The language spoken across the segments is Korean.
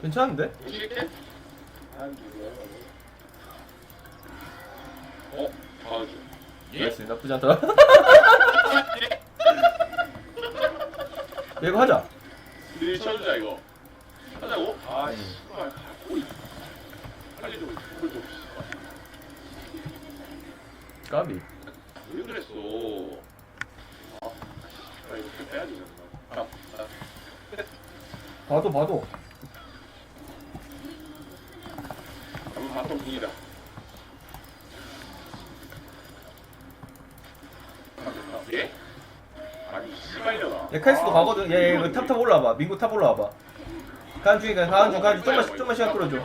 괜찮은데? 무시게? 어? 봐줘. 예? 나이스 나쁘지 않다 이거 하자 우리 쳐주자 이거. 하자고? 아 씨발. 오이. 빨리 좀 이걸 좀. 씨발. 까비 왜 그랬어? 아, 씨발 이거 빼야지. 아, 아. 봐도 봐도 한번 봤던 분이다. 예? 아니 씨발려나. 얘 카이스도 가거든 얘 이거 탑탑 올라와봐 민구 탑 올라와봐 가는 중이니까 가는 중 가는 중 좀만 좀만 시간 끌어줘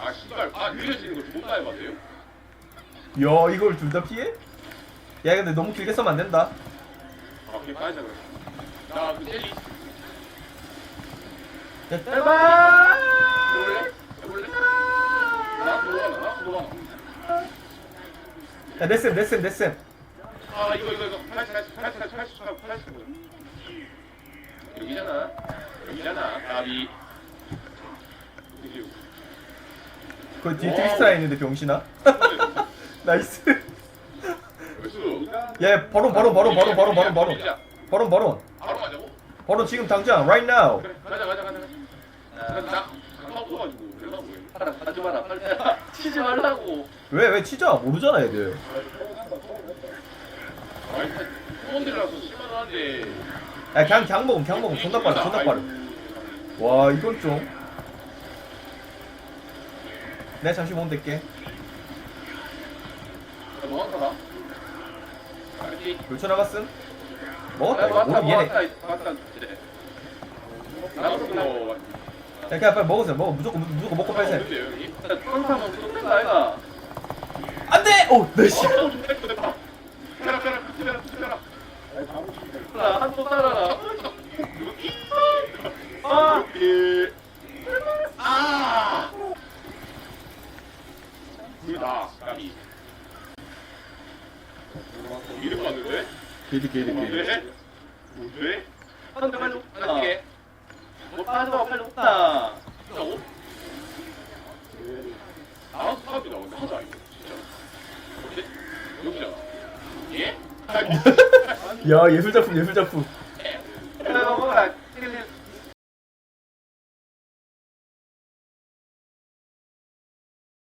아 씨발 아 느려지는 거 존나 해봤어요? 야 이걸 둘 다 피해? 야 근데 너무 길게 쓰면 안 된다 아 그게 빠지자 그래. 나그 젤리 야 짧아 야, 넷셈, 넷셈, 넷셈. 아 이거 이거 이거 80 80 80 80 80 80 80 여기잖아 여기잖아 나비 그 뒤에 트위스트라 있는데, 병신아. 나이스. 야, 야, 바로, 바로, 바로, 바로, 바로, 바로, 바로. 바로, 바로. 바로 가자고? 바로 지금 당장, right now. 그래 가자 가자 가자 가자 나 가까워 가지고 내가 뭐해 하지 마라 빨리 치지 말라고. 왜 왜 치자 모르잖아 애들. 아니 소원들이라서 실만한데 야 그냥 그냥 먹음 그냥 먹음. 존나 빠르 존나 빠르 와 이건 좀. 내가 잠시 못 댈게 뭐 하더라? 알지? 돌쳐 나갔음? 먹었다 이거. 모르면 얘네. 왔다 이제 나도 뭐 야 그냥 빨리 먹으세요. 먹어. 무조건 무조건 먹고 빼세요. 근데 여기 항상 그런 거 아이가 안 돼! 오! 나이씨. 어, 좀 됐고 됐다 빼라 빼라 빼라 빼라 나 한손 따라라 아. 이렇게 아. 둘 다 까비 이름 봤는데? 게이드 게이드 게이드 뭔데? 뭔데? 한대 빨리 없 뭐 빠져 빨리 없다 진짜고? 아 사업이 나오는데 하자 이거 진짜 어때? 여기잖아 예? 야 예술 작품 예술 작품